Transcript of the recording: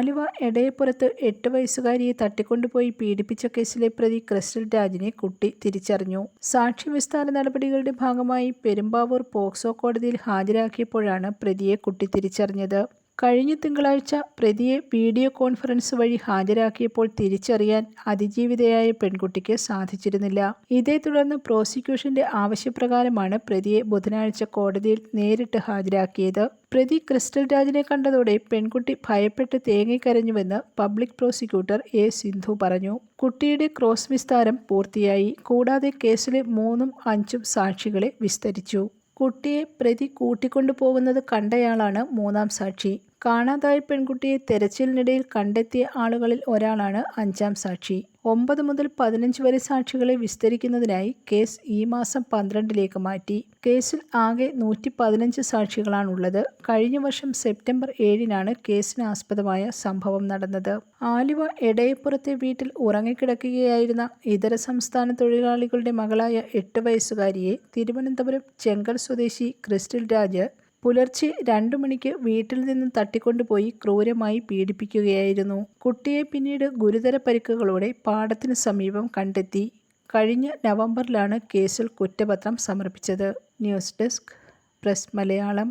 ആലുവ എടയപ്പുറത്ത് എട്ട് വയസ്സുകാരിയെ തട്ടിക്കൊണ്ടുപോയി പീഡിപ്പിച്ച കേസിലെ പ്രതി ക്രിസ്റ്റൽ രാജിനെ കുട്ടി തിരിച്ചറിഞ്ഞു. സാക്ഷ്യവിസ്താര നടപടികളുടെ ഭാഗമായി പെരുമ്പാവൂർ പോക്സോ കോടതിയിൽ ഹാജരാക്കിയപ്പോഴാണ് പ്രതിയെ കുട്ടി തിരിച്ചറിഞ്ഞത്. കഴിഞ്ഞ തിങ്കളാഴ്ച പ്രതിയെ വീഡിയോ കോൺഫറൻസ് വഴി ഹാജരാക്കിയപ്പോൾ തിരിച്ചറിയാൻ അതിജീവിതയായ പെൺകുട്ടിക്ക് സാധിച്ചിരുന്നില്ല. ഇതേ തുടർന്ന് പ്രോസിക്യൂഷന്റെ ആവശ്യപ്രകാരമാണ് പ്രതിയെ ബുധനാഴ്ച കോടതിയിൽ നേരിട്ട് ഹാജരാക്കിയത്. പ്രതി ക്രിസ്റ്റൽ രാജിനെ കണ്ടതോടെ പെൺകുട്ടി ഭയപ്പെട്ട് തേങ്ങിക്കരഞ്ഞുവെന്ന് പബ്ലിക് പ്രോസിക്യൂട്ടർ എ സിന്ധു പറഞ്ഞു. കുട്ടിയുടെ ക്രോസ് വിസ്താരം പൂർത്തിയായി. കൂടാതെ കേസിലെ മൂന്നും അഞ്ചും സാക്ഷികളെ വിസ്തരിച്ചു. കുട്ടിയെ പ്രതി കൂട്ടിക്കൊണ്ടുപോകുന്നത് കണ്ടയാളാണ് മൂന്നാം സാക്ഷി. കാണാതായ പെൺകുട്ടിയെ തെരച്ചിലിനിടയിൽ കണ്ടെത്തിയ ആളുകളിൽ ഒരാളാണ് അഞ്ചാം സാക്ഷി. ഒമ്പത് മുതൽ പതിനഞ്ച് വരെ സാക്ഷികളെ വിസ്തരിക്കുന്നതിനായി കേസ് ഈ മാസം പന്ത്രണ്ടിലേക്ക് മാറ്റി. കേസിൽ ആകെ നൂറ്റി പതിനഞ്ച് സാക്ഷികളാണുള്ളത്. കഴിഞ്ഞ വർഷം സെപ്റ്റംബർ ഏഴിനാണ് കേസിന് ആസ്പദമായ സംഭവം നടന്നത്. ആലുവ എടയപ്പുറത്തെ വീട്ടിൽ ഉറങ്ങിക്കിടക്കുകയായിരുന്ന ഇതര സംസ്ഥാന തൊഴിലാളികളുടെ മകളായ എട്ട് വയസ്സുകാരിയെ തിരുവനന്തപുരം ചെങ്കൽ സ്വദേശി ക്രിസ്റ്റൽ രാജ് പുലർച്ചെ രണ്ടു മണിക്ക് വീട്ടിൽ നിന്ന് തട്ടിക്കൊണ്ടുപോയി ക്രൂരമായി പീഡിപ്പിക്കുകയായിരുന്നു. കുട്ടിയെ പിന്നീട് ഗുരുതര പരിക്കുകളോടെ പാടത്തിന് സമീപം കണ്ടെത്തി. കഴിഞ്ഞ നവംബറിലാണ് കേസിൽ കുറ്റപത്രം സമർപ്പിച്ചത്. News desk press Malayalam.